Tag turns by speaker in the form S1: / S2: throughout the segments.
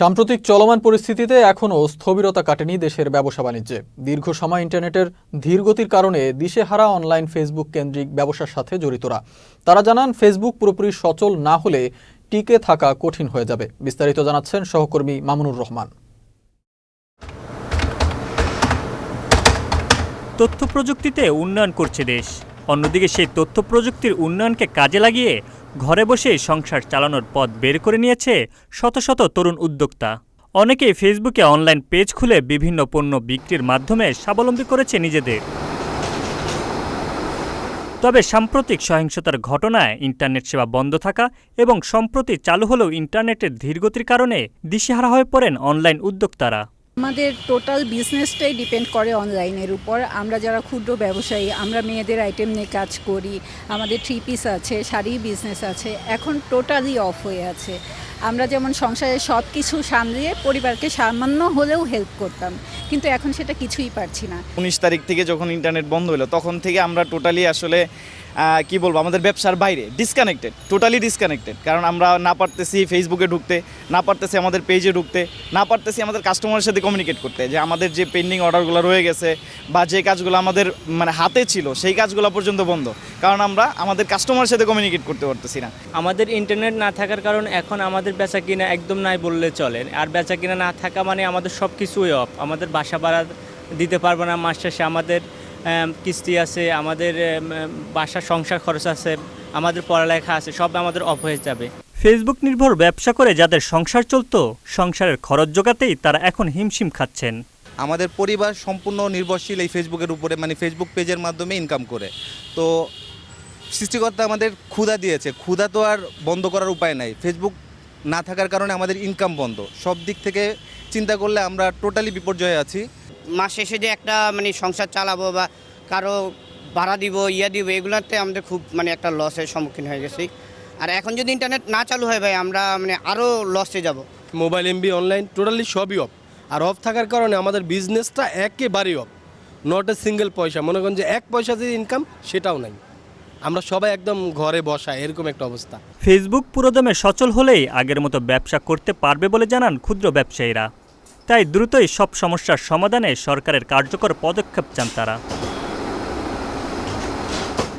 S1: সাম্প্রতিক চলমান পরিস্থিতিতে এখনও স্থবিরতা কাটেনি দেশের ব্যবসা বাণিজ্যে। দীর্ঘ সময় ইন্টারনেটের ধীরগতির কারণে দিশেহারা অনলাইন ফেসবুক কেন্দ্রিক ব্যবসার সাথে জড়িতরা। তারা জানান, ফেসবুক পুরোপুরি সচল না হলে টিকে থাকা কঠিন হয়ে যাবে। বিস্তারিত জানাচ্ছেন সহকর্মী মামুনুর রহমান।
S2: তথ্য প্রযুক্তিতে উন্নয়ন করছে দেশ। অন্যদিকে সেই তথ্য প্রযুক্তির উন্নয়নকে কাজে লাগিয়ে ঘরে বসে সংসার চালানোর পথ বের করে নিয়েছে শত শত তরুণ উদ্যোক্তা। অনেকেই ফেসবুকে অনলাইন পেজ খুলে বিভিন্ন পণ্য বিক্রির মাধ্যমে স্বাবলম্বী করেছে নিজেদের। তবে সাম্প্রতিক সহিংসতার ঘটনায় ইন্টারনেট সেবা বন্ধ থাকা এবং সম্প্রতি চালু হলেও ইন্টারনেটের ধীরগতির কারণে দিশেহারা হয়ে পড়েন অনলাইন উদ্যোক্তারা।
S3: আমাদের টোটাল বিজনেসটাই ডিপেন্ড করে অনলাইনের উপর। আমরা যারা ক্ষুদ্র ব্যবসায়ী, আমরা মেয়েদের আইটেম নিয়ে কাজ করি, আমাদের থ্রি পিস আছে শাড়ি বিজনেস আছে, এখন টোটালি অফ হয়ে আছে। আমরা যেমন সংসারে সব কিছু সামলিয়ে পরিবারকে সামান্য হলেও হেল্প করতাম, কিন্তু এখন সেটা কিছুই পারছি না।
S4: উনিশ তারিখ থেকে যখন ইন্টারনেট বন্ধ হলো, তখন থেকে আমরা টোটালি আসলে কি বলব আমাদের ব্যবসার বাইরে ডিসকানেক্টেড টোটালি ডিসকানেক্টেড কারণ আমরা না পারতেছি ফেসবুকে ঢুকতে না পারতেছি আমাদের পেজে ঢুকতে না পারতেছি আমাদের কাস্টমারের সাথে কমিউনিকেট করতে। যে আমাদের যে পেন্ডিং অর্ডারগুলো রয়ে গেছে বা যে কাজগুলো আমাদের মানে হাতে ছিল সেই কাজগুলো পর্যন্ত বন্ধ। কারণ আমরা আমাদের কাস্টমারের সাথে কমিউনিকেট করতে পারতেছি না।
S5: আমাদের ইন্টারনেট না থাকার কারণ এখন আমাদের বেচা কিনা একদম নাই বললে চলে। আর বেচা কিনা না থাকা মানে আমাদের সব কিছুই অফ আমাদের বাসা ভাড়া দিতে পারব না মাস শেষে। আমাদের আম, কিস্তি আছে আমাদের আম, বাসা সংসার খরচ আছে আমাদের পড়ালেখা আছে সব আমাদের অফ হয়ে যাবে।
S2: ফেসবুক নির্ভর ব্যবসা করে যাদের সংসার চলতো সংসারের খরচ জোগাতেই তারা এখন হিমশিম খাচ্ছেন।
S6: আমাদের পরিবার সম্পূর্ণ নির্ভরশীল এই ফেসবুকের উপরে মানে ফেসবুক পেজের মাধ্যমে ইনকাম করে। তো সৃষ্টিকর্তা আমাদের ক্ষুধা দিয়েছে। ক্ষুধা তো আর বন্ধ করার উপায় নাই। ফেসবুক না থাকার কারণে আমাদের ইনকাম বন্ধ। সব দিক থেকে চিন্তা করলে আমরা টোটালি বিপর্যয়ে আছি।
S7: মাস শেষে যে একটা মানে সংসার চালাবো বা কারও ভাড়া দিব ইয়া দিব এগুলোতে আমাদের খুব মানে একটা লসের সম্মুখীন হয়ে গেছি। আর এখন যদি ইন্টারনেট না চালু হয় ভাই আমরা মানে আরও লসে যাব।
S8: মোবাইল এমবি অনলাইন টোটালি সবই অফ আর অফ থাকার কারণে আমাদের বিজনেসটা একেবারেই অফ নট এ সিঙ্গেল পয়সা। মনে করেন যে এক পয়সা যে ইনকাম সেটাও নাই। আমরা সবাই একদম ঘরে বসা এরকম একটা অবস্থা।
S2: ফেসবুক পুরোদমে সচল হলেই আগের মতো ব্যবসা করতে পারবে বলে জানান ক্ষুদ্র ব্যবসায়ীরা। তাই দ্রুতই সব সমস্যার সমাধানে সরকারের কার্যকর পদক্ষেপ চান তারা।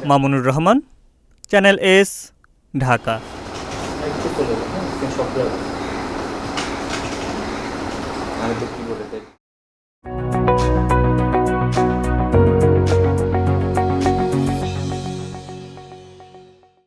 S2: Mamunur Rahman, channel S, Dhaka.